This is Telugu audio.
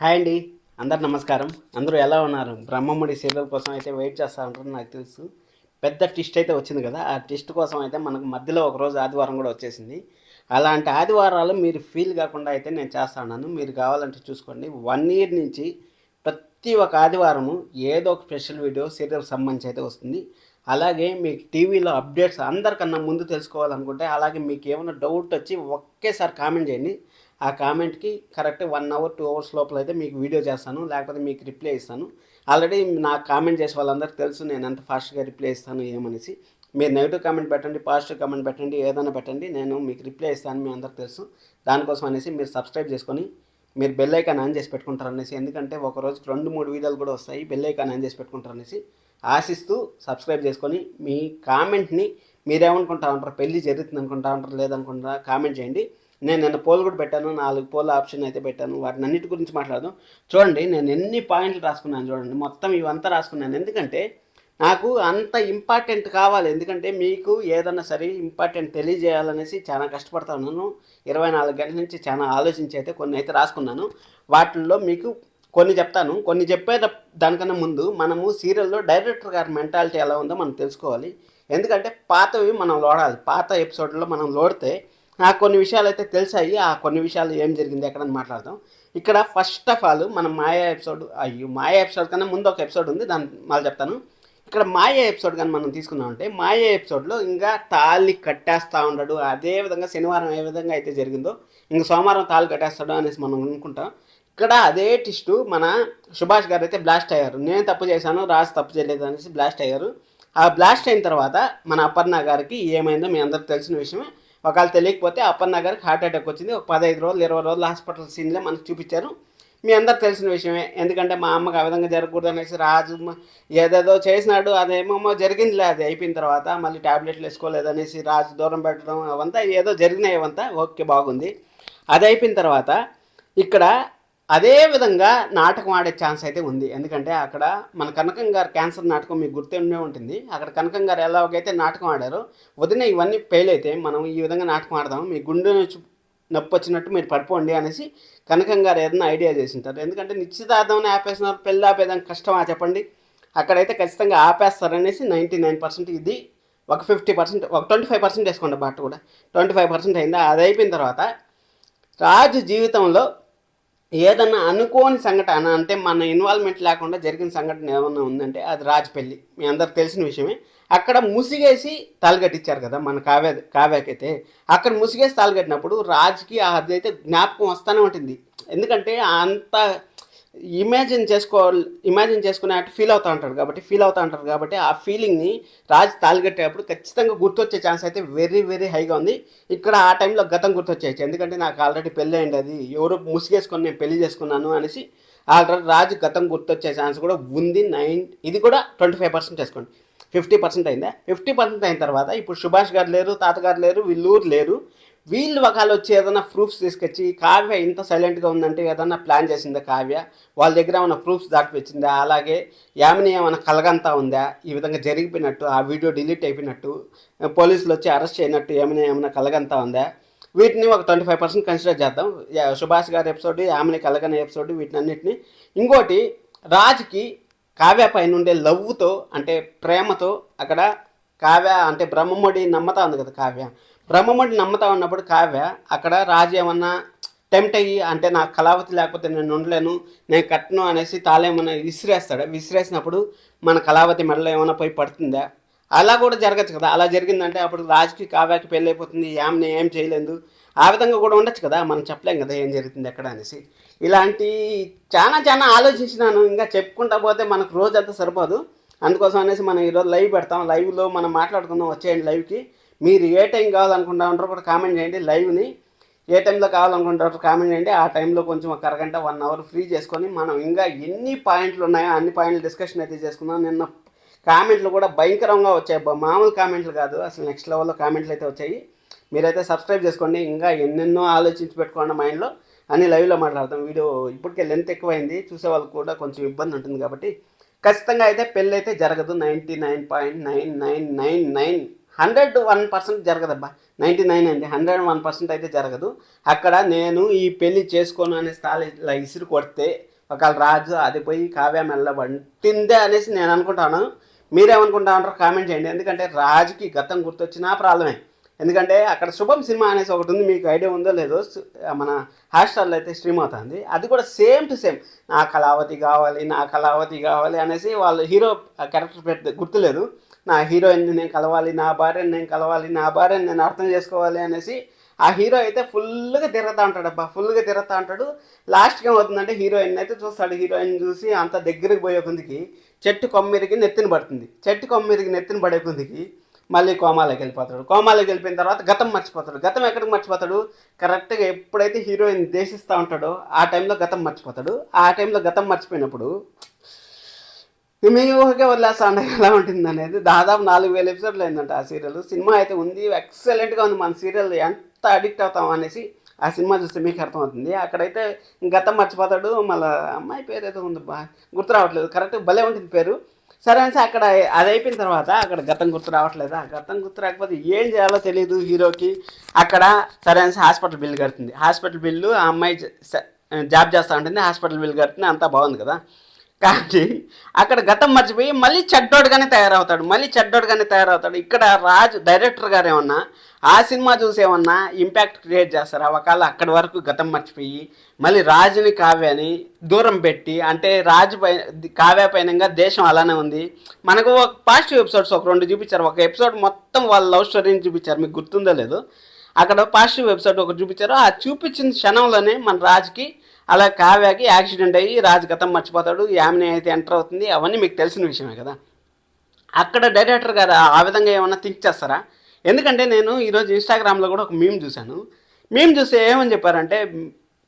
హాయ్ అండి. అందరు నమస్కారం. అందరూ ఎలా ఉన్నారు? బ్రహ్మముడి సీరియల్ కోసం అయితే వెయిట్ చేస్తూ ఉంటారు నాకు తెలుసు. పెద్ద టిస్ట్ అయితే వచ్చింది కదా. ఆ టిస్ట్ కోసం అయితే మనకు మధ్యలో ఒక రోజు ఆదివారం కూడా వచ్చేసింది. అలాంటి ఆదివారాలు మీరు ఫీల్ కాకుండా అయితే నేను చేస్తా ఉన్నాను. మీరు కావాలంటే చూసుకోండి. వన్ ఇయర్ నుంచి ప్రతి ఒక్క ఆదివారము ఏదో ఒక స్పెషల్ వీడియో సీరియల్ సంబంధించి అయితే వస్తుంది. అలాగే మీకు టీవీలో అప్డేట్స్ అందరికన్నా ముందు తెలుసుకోవాలనుకుంటే అలాగే మీకు ఏమైనా డౌట్ వచ్చి ఒకేసారి కామెంట్ చేయండి. ఆ కామెంట్కి correct one hour two hours లోపల అయితే మీకు వీడియో చేస్తాను లేకపోతే మీకు రిప్లై ఇస్తాను. ఆల్రెడీ నాకు కామెంట్ చేసే వాళ్ళందరికీ తెలుసు నేను ఎంత ఫాస్ట్గా రిప్లై ఇస్తాను ఏమనేసి. మీరు నెగిటివ్ కామెంట్ పెట్టండి పాజిటివ్ కామెంట్ పెట్టండి ఏదైనా పెట్టండి నేను మీకు రిప్లై ఇస్తాను మీ అందరికి తెలుసు. దానికోసం అనేసి మీరు సబ్స్క్రైబ్ చేసుకొని మీరు బెల్ ఐకాన్ ఆన్ చేసి పెట్టుకుంటారు అనేసి. ఎందుకంటే ఒక రోజుకి రెండు మూడు వీడియోలు కూడా వస్తాయి బెల్ ఐకాన్ ఆన్ చేసి పెట్టుకుంటారు అనేసి. ఆశిస్తూ సబ్స్క్రైబ్ చేసుకొని మీ కామెంట్ని మీరేమనుకుంటా ఉంటారు పెళ్ళి జరుగుతుంది అనుకుంటా ఉంటారు లేదనుకుంటా కామెంట్ చేయండి. నేను నిన్న పోల్ కూడా పెట్టాను నాలుగు పోల్ ఆప్షన్ అయితే పెట్టాను వాటిని అన్నిటి గురించి మాట్లాడదాం. చూడండి నేను ఎన్ని పాయింట్లు రాసుకున్నాను చూడండి మొత్తం ఇవంతా రాసుకున్నాను. ఎందుకంటే నాకు అంత ఇంపార్టెంట్ కావాలి. ఎందుకంటే మీకు ఏదన్నా సరే ఇంపార్టెంట్ తెలియజేయాలనేసి చాలా కష్టపడతా ఉన్నాను. ఇరవై నాలుగు గంటల నుంచి చాలా ఆలోచించి అయితే కొన్ని అయితే రాసుకున్నాను. వాటిల్లో మీకు కొన్ని చెప్తాను. కొన్ని చెప్పే దానికన్నా ముందు మనము సీరియల్లో డైరెక్టర్ గారి మెంటాలిటీ ఎలా ఉందో మనం తెలుసుకోవాలి. ఎందుకంటే పాతవి మనం లోడాలి. పాత ఎపిసోడ్లో మనం లోడితే నాకు కొన్ని విషయాలు అయితే తెలిసాయి. ఆ కొన్ని విషయాలు ఏం జరిగింది ఎక్కడని మాట్లాడదాం. ఇక్కడ ఫస్ట్ ఆఫ్ ఆల్ మనం మాయా ఎపిసోడ్ అయ్యో మాయా ఎపిసోడ్ కన్నా ముందు ఒక ఎపిసోడ్ ఉంది. దాన్ని మళ్ళీ చెప్తాను. ఇక్కడ మాయా ఎపిసోడ్ కానీ మనం తీసుకున్నామంటే మాయా ఎపిసోడ్లో ఇంకా తాళి కట్టేస్తూ ఉండడు. అదే విధంగా శనివారం ఏ విధంగా అయితే జరిగిందో ఇంక సోమవారం తాళి కట్టేస్తాడు అనేసి మనం అనుకుంటాం. ఇక్కడ అదే టిస్టు మన సుభాష్ గారు అయితే బ్లాస్ట్ అయ్యారు. నేను తప్పు చేశాను రాజు తప్పు చేయలేదు అనేసి బ్లాస్ట్ అయ్యారు. ఆ బ్లాస్ట్ అయిన తర్వాత మన అపర్ణ గారికి ఏమైందో మీ అందరికి తెలిసిన విషయమే. ఒకవేళ తెలియకపోతే అప్పన్న గారికి హార్ట్ అటాక్ వచ్చింది. ఒక పదహైదు రోజులు ఇరవై రోజులు హాస్పిటల్ సీన్లో మనకు చూపించారు. మీ అందరు తెలిసిన విషయమే. ఎందుకంటే మా అమ్మకి ఆ విధంగా జరగకూడదు అనేసి రాజు ఏదేదో చేసినాడు అదేమో జరిగిందిలే. అది అయిపోయిన తర్వాత మళ్ళీ ట్యాబ్లెట్లు వేసుకోలేదు అనేసి రాజు దూరం పెట్టడం అవంతా ఏదో జరిగినాయి అవంతా. ఓకే బాగుంది. అది అయిపోయిన తర్వాత ఇక్కడ అదే విధంగా నాటకం ఆడే ఛాన్స్ అయితే ఉంది. ఎందుకంటే అక్కడ మన కనకం గారు క్యాన్సర్ నాటకం మీకు గుర్తుండే ఉంటుంది. అక్కడ కనకం గారు ఎలాగైతే నాటకం ఆడారో వదిన ఇవన్నీ ఫెయిల్ అయితే మనం ఈ విధంగా నాటకం ఆడదాం. మీ గుండె నొప్పి వచ్చినట్టు మీరు పడిపోండి అనేసి కనకం గారు ఏదైనా ఐడియా చేసింటారు. ఎందుకంటే నిశ్చితార్థం ఆపేసినారు పెళ్ళి ఆపేదాం కష్టమా చెప్పండి? అక్కడైతే ఖచ్చితంగా ఆపేస్తారనేసి నైంటీ నైన్ పర్సెంట్ ఇది. ఒక ఫిఫ్టీ పర్సెంట్ ఒక ట్వంటీ ఫైవ్ పర్సెంట్ వేసుకోండి బాట కూడా. ట్వంటీ ఫైవ్ పర్సెంట్ అయిందా? అది అయిపోయిన తర్వాత రాజు జీవితంలో ఏదన్నా అనుకోని సంఘటన అంటే మన ఇన్వాల్వ్మెంట్ లేకుండా జరిగిన సంఘటన ఏమన్నా ఉందంటే అది రాజపల్లి. మీ అందరికి తెలిసిన విషయమే. అక్కడ ముసిగేసి తలగట్టించారు కదా మన కావ్య కావ్యకైతే. అక్కడ ముసిగేసి తాలుగట్టినప్పుడు రాజుకి అదైతే జ్ఞాపకం వస్తూనే ఉంటుంది. ఎందుకంటే అంత ఇమాజిన్ చేసుకో ఇమాజిన్ చేసుకునే అటు ఫీల్ అవుతూ ఉంటాడు కాబట్టి ఫీల్ అవుతూ ఉంటారు కాబట్టి ఆ ఫీలింగ్ని రాజు తాలిగట్టేటప్పుడు ఖచ్చితంగా గుర్తొచ్చే ఛాన్స్ అయితే వెరీ వెరీ హైగా ఉంది. ఇక్కడ ఆ టైంలో గతం గుర్తొచ్చేయచ్చు. ఎందుకంటే నాకు ఆల్రెడీ పెళ్ళి అయింది అది. ఎవరు ముసిగేసుకొని నేను పెళ్ళి చేసుకున్నాను అనేసి ఆల్రెడీ రాజు గతం గుర్తొచ్చే ఛాన్స్ కూడా ఉంది. నైన్ ఇది కూడా ట్వంటీ ఫైవ్ పర్సెంట్ వేసుకోండి ఫిఫ్టీ పర్సెంట్ అయిందా? ఫిఫ్టీ పర్సెంట్ అయిన తర్వాత ఇప్పుడు సుభాష్ గారు లేరు తాతగారు లేరు వీళ్ళూరు లేరు. వీళ్ళు ఒకళ్ళు వచ్చి ఏదైనా ప్రూఫ్స్ తీసుకొచ్చి కావ్య ఇంత సైలెంట్గా ఉందంటే ఏదైనా ప్లాన్ చేసిందా కావ్య? వాళ్ళ దగ్గర ఏమైనా ప్రూఫ్స్ దాటిపించిందా అలాగే యామిని ఏమైనా కలగంతా ఉందా? ఈ విధంగా జరిగిపోయినట్టు ఆ వీడియో డిలీట్ అయిపోయినట్టు పోలీసులు వచ్చి అరెస్ట్ అయినట్టు ఏమైనా ఏమైనా కలగంతా ఉందా? వీటిని ఒక ట్వంటీ ఫైవ్ పర్సెంట్ కన్సిడర్ చేద్దాం. యా- సుభాష్ గారి ఎపిసోడ్ యామిని కలగని ఎపిసోడ్ వీటిని అన్నిటిని ఇంకోటి రాజుకి కావ్య పైన ఉండే లవ్వుతో అంటే ప్రేమతో అక్కడ కావ్య అంటే బ్రహ్మముడి నమ్మతా ఉంది కదా కావ్య. బ్రహ్మముడి నమ్ముతా ఉన్నప్పుడు కావ్య అక్కడ రాజు ఏమన్నా టెంప్ట్ అయ్యి అంటే నాకు కళావతి లేకపోతే నేను ఉండలేను నేను కట్టను అనేసి తాళేమన్నా విసిరేస్తాడు? విసిరేసినప్పుడు మన కళావతి మెడలో ఏమైనా పోయి పడుతుందా? అలా కూడా జరగచ్చు కదా. అలా జరిగిందంటే అప్పుడు రాజుకి కావ్యకి పెళ్ళి అయిపోతుంది. యామ్ని ఏం చేయలేదు. ఆ విధంగా కూడా ఉండొచ్చు కదా. మనం చెప్పలేం కదా ఏం జరుగుతుంది ఎక్కడ అనేసి. ఇలాంటి చాలా చాలా ఆలోచించినాను. ఇంకా చెప్పుకుంటా పోతే మనకు రోజంతా సరిపోదు. అందుకోసం అనేసి మనం ఈరోజు లైవ్ పెడతాం. లైవ్లో మనం మాట్లాడుకుందాం. వచ్చేయండి లైవ్కి. మీరు ఏ టైం కావాలనుకుంటా ఉంటారో కూడా కామెంట్ చేయండి లైవ్ని ఏ టైంలో కావాలనుకుంటారో కామెంట్ చేయండి. ఆ టైంలో కొంచెం ఒక అరగంట వన్ అవర్ ఫ్రీ చేసుకొని మనం ఇంకా ఎన్ని పాయింట్లు ఉన్నాయో అన్ని పాయింట్లు డిస్కషన్ అయితే చేసుకుందాం. నిన్న కామెంట్లు కూడా భయంకరంగా వచ్చాయి మామూలు కామెంట్లు కాదు. అసలు నెక్స్ట్ లెవెల్లో కామెంట్లు అయితే వచ్చాయి. మీరైతే సబ్స్క్రైబ్ చేసుకోండి. ఇంకా ఎన్నెన్నో ఆలోచించి పెట్టుకోండి మైండ్లో అన్ని లైవ్లో మాట్లాడతాం. వీడియో ఇప్పటికే లెంత్ ఎక్కువైంది. చూసే వాళ్ళకి కూడా కొంచెం ఇబ్బంది ఉంటుంది కాబట్టి ఖచ్చితంగా అయితే పెళ్ళి అయితే జరగదు. Ninety nine point nine nine nine nine hundred one percent జరగదబ్బా. Ninety nine అండి. హండ్రెడ్ వన్ పర్సెంట్ అయితే జరగదు. అక్కడ నేను ఈ పెళ్ళి చేసుకోను అనే స్థాయి ఇలా ఇసురు కొడితే ఒకవేళ రాజు అది పోయి కావ్య మెల్ల వంటిందే అనేసి నేను అనుకుంటాను. మీరేమనుకుంటా ఉంటారు కామెంట్ చేయండి. ఎందుకంటే రాజుకి గతం గుర్తొచ్చినా ప్రాబ్లమే. ఎందుకంటే అక్కడ శుభం సినిమా అనేసి ఒకటి ఉంది. మీకు ఐడియా ఉందో లేదో మన హాట్స్టార్లో అయితే స్ట్రీమ్ అవుతుంది. అది కూడా సేమ్ టు సేమ్. నా కళావతి కావాలి నా కళావతి కావాలి అనేసి వాళ్ళు హీరో క్యారెక్టర్ పెట్టి గుర్తులేదు. నా హీరోయిన్ నేను కలవాలి నా భార్యని నేను కలవాలి నా భార్యని నేను అర్థం చేసుకోవాలి అనేసి ఆ హీరో అయితే ఫుల్గా తిరుగుతూ ఉంటాడు అబ్బా ఫుల్గా తిరుగుతూ ఉంటాడు. లాస్ట్కి ఏమవుతుందంటే హీరోయిన్ అయితే చూస్తాడు హీరోయిన్ చూసి అంత దగ్గరికి పోయే కొందికి చెట్టు కొమ్మిరికి నెత్తిన పడుతుంది. చెట్టు కొమ్మిరికి నెత్తిన పడే కొందికి మళ్ళీ కోమాలోకి వెళ్ళిపోతాడు. కోమాలోకి వెళ్ళిపోయిన తర్వాత గతం మర్చిపోతాడు. గతం ఎక్కడికి మర్చిపోతాడు? కరెక్ట్గా ఎప్పుడైతే హీరోయిన్ దేశిస్తూ ఉంటాడో ఆ టైంలో గతం మర్చిపోతాడు. ఆ టైంలో గతం మర్చిపోయినప్పుడు మేము ఊహకే వదిలేస్తా ఎలా ఉంటుంది అనేది దాదాపు నాలుగు వేల ఎపిసోడ్లు అయిందంట ఆ సీరియల్. సినిమా అయితే ఉంది ఎక్సలెంట్గా ఉంది మన సీరియల్. ఎంత అడిక్ట్ అవుతాం అనేసి ఆ సినిమా చూస్తే మీకు అర్థమవుతుంది. అక్కడైతే గతం మర్చిపోతాడు మళ్ళీ అమ్మాయి పేరు ఏదో ఉంది బా గుర్తు రావట్లేదు. కరెక్ట్ భలే ఉంటుంది పేరు. సరే అనేసి అక్కడ అది అయిపోయిన తర్వాత అక్కడ గతం గుర్తు రావట్లేదు? ఆ గతం గుర్తు రాకపోతే ఏం చేయాలో తెలియదు హీరోకి. అక్కడ సరే అనేసి హాస్పిటల్ బిల్లు కడుతుంది. హాస్పిటల్ బిల్లు ఆ అమ్మాయి జాబ్ చేస్తూ ఉంటుంది హాస్పిటల్ బిల్లు కడుతుంది అంతా బాగుంది కదా. కానీ అక్కడ గతం మర్చిపోయి మళ్ళీ చెడ్డోడుగానే తయారవుతాడు మళ్ళీ చెడ్డోడుగానే తయారవుతాడు. ఇక్కడ రాజు డైరెక్టర్ గారు ఏమన్నా ఆ సినిమా చూసి ఏమన్నా ఇంపాక్ట్ క్రియేట్ చేస్తారా? ఒకవేళ అక్కడి వరకు గతం మర్చిపోయి మళ్ళీ రాజుని కావ్యాని దూరం పెట్టి అంటే రాజు పై కావ్య పైనంగా దేశం అలానే ఉంది. మనకు ఒక పాజిటివ్ ఎపిసోడ్స్ ఒక రెండు చూపించారు. ఒక ఎపిసోడ్ మొత్తం వాళ్ళ లవ్ స్టోరీని చూపించారు. మీకు గుర్తుందో లేదు. అక్కడ పాజిటివ్ ఎపిసోడ్ ఒకటి చూపించారు. ఆ చూపించిన క్షణంలోనే మన రాజుకి అలా కావ్యాకి యాక్సిడెంట్ అయ్యి రాజు గతం మర్చిపోతాడు యామిని అయితే ఎంటర్ అవుతుంది అవన్నీ మీకు తెలిసిన విషయమే కదా. అక్కడ డైరెక్టర్ గారు ఆ విధంగా ఏమన్నా థింక్ చేస్తారా? ఎందుకంటే నేను ఈరోజు ఇన్స్టాగ్రామ్లో కూడా ఒక మీమ్ చూశాను. మేము చూస్తే ఏమని చెప్పారంటే